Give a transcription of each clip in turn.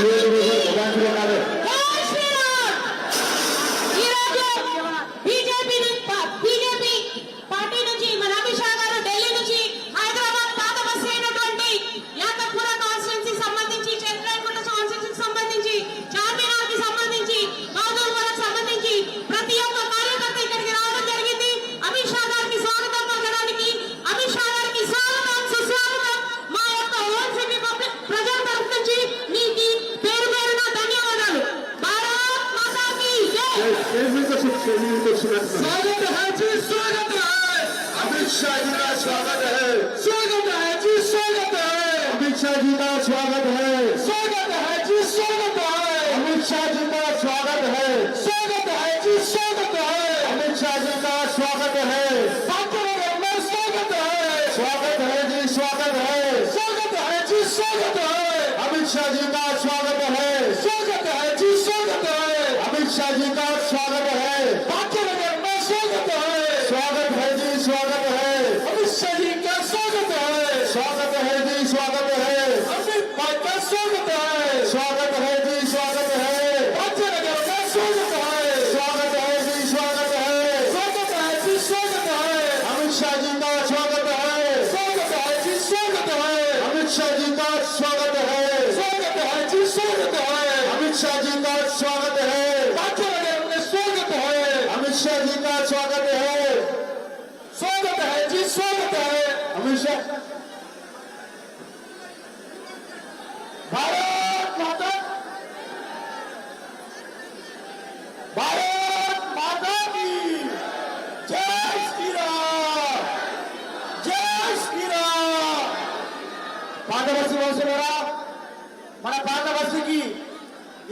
ಶ್ರೀ ಗುರು अमित शाह जी का स्वागत स्वागत है। स्वागत है। अमित शाह जी का स्वागत है। स्वागत है जी स्वागत है। अमित शाह भारत माता। भारत माता की जय श्री राम। जय श्री राम। పాత బస్సు మనుషులరా మన పాత బస్సుకి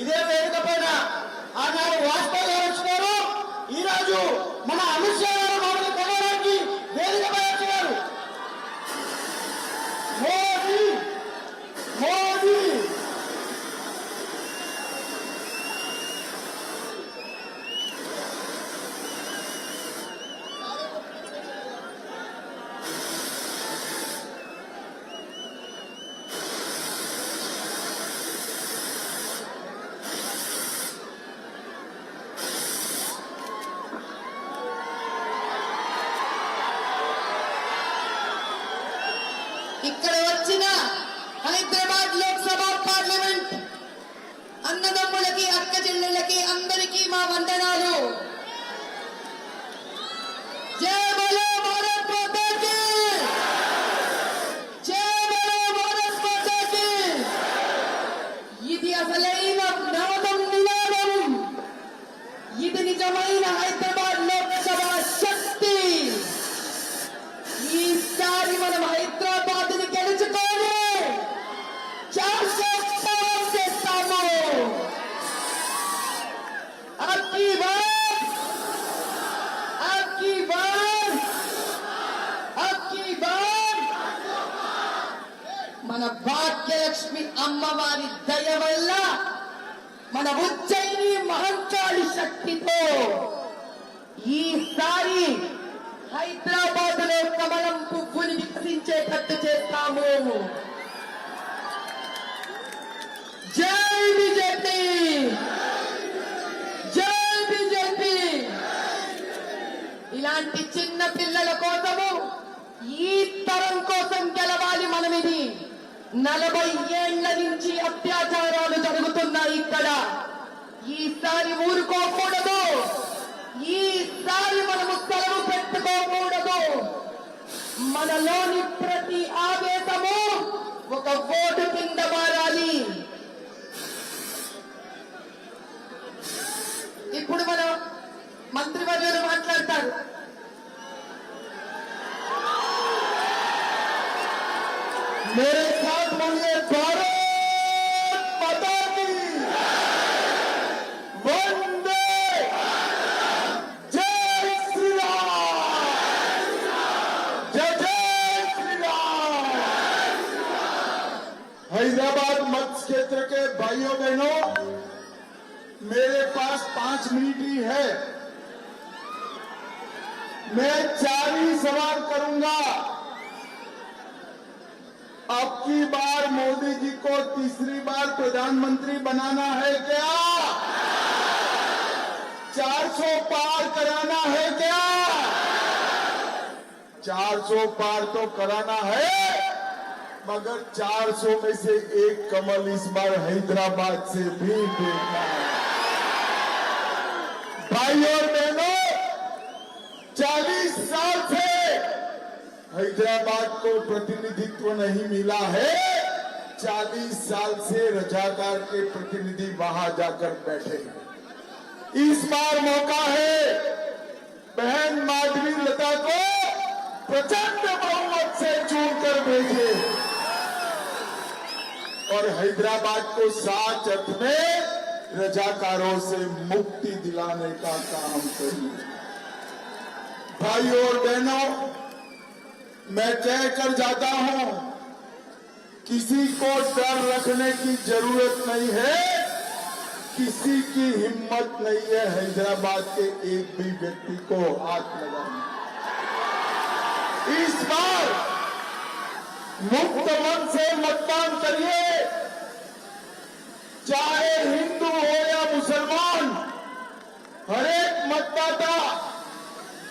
ఇదే వేదిక పైన ఆనాడు వాజ్పేయి గారు వచ్చినారు. ఈరోజు ఇక్కడ వచ్చిన హైదరాబాద్ లోక్సభ పార్లమెంట్ అన్నదమ్ములకి అక్క చెల్లెళ్ళకి అందరికీ మా వందనాలు. మన ఉజ్జయిని మహంకాళి శక్తితో ఈసారి హైదరాబాద్లో కమలం పువ్వుని వికసించేటట్టు చేస్తాము. జై బిజెపి! జై బిజెపి! ఇలాంటి చిన్న పిల్లల కోసము ఈ తరం కోసం గెలవాలి మనమిది. నలభై ఏళ్ళ నుంచి అత్యాచారాలు జరుగుతున్నాయి ఇక్కడ. ఈసారి ఊరుకోకూడదు. ఈసారి మనము సెలవు పెట్టుకోకూడదు. మనలోని ప్రతి ఆవేశము ఒక ఓటు కింద మారాలి. ఇప్పుడు మనం మంత్రివర్యులు మాట్లాడతారు. हैदराबाद मत क्षेत्र के भाइयों बहनों, मेरे पास पाँच मिनट ही है। मैं चार ही सवाल करूँगा। अब की बार मोदी जी को तीसरी बार प्रधानमंत्री बनाना है क्या? 400 पार कराना है क्या? 400 पार तो कराना है। मगर 400 में से एक कमल इस बार हैदराबाद से भी देखना है। भाई और बहनों 40 साल से हैदराबाद को प्रतिनिधित्व नहीं मिला है। 40 साल से रजाकार के प्रतिनिधि वहाँ जाकर बैठे इस बार मौका है बहन माधवी लता को प्रचंड बहुमत से चुनकर भेजे और हैदराबाद को सात अर्थ में रजाकारों से मुक्ति दिलाने का काम करिए। भाइयों और बहनों, मैं कह कर जाता हूँ, किसी को डर रखने की ज़रूरत नहीं है, किसी की हिम्मत नहीं है हैदराबाद के एक भी व्यक्ति को हाथ लगाने। इस बार मुक्त मन से मतदान करिए। चाहे हिंदू हो या मुसलमान हर एक मतदाता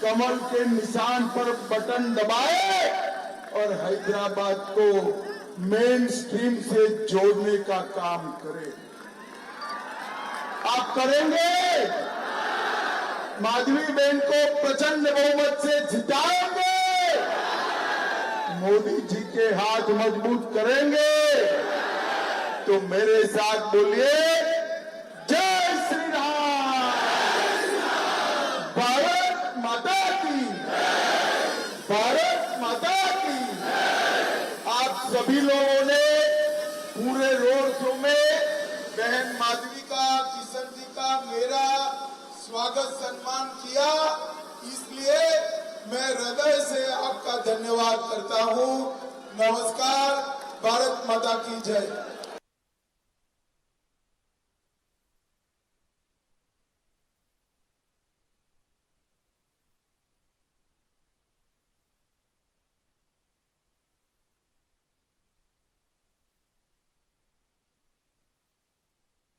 कमल के निशान पर बटन दबाए और हैदराबाद को मेन स्ट्रीम से जोड़ने का काम करे। आप करेंगे? माधवी बहन को प्रचंड बहुमत से जिताएँगे मोदी जी के हाथ मज़बूत करेंगे। तो मेरे साथ बोलिए, जय श्री राम। भारत माता की, भारत माता की। आप सभी लोगों ने पूरे रोड शो में बहन माधवी का, किशन जी का मेरा स्वागत, सम्मान किया। इसलिए मैं हृदय से आपका धन्यवाद करता हूँ। नमस्कार भारत माता की जय।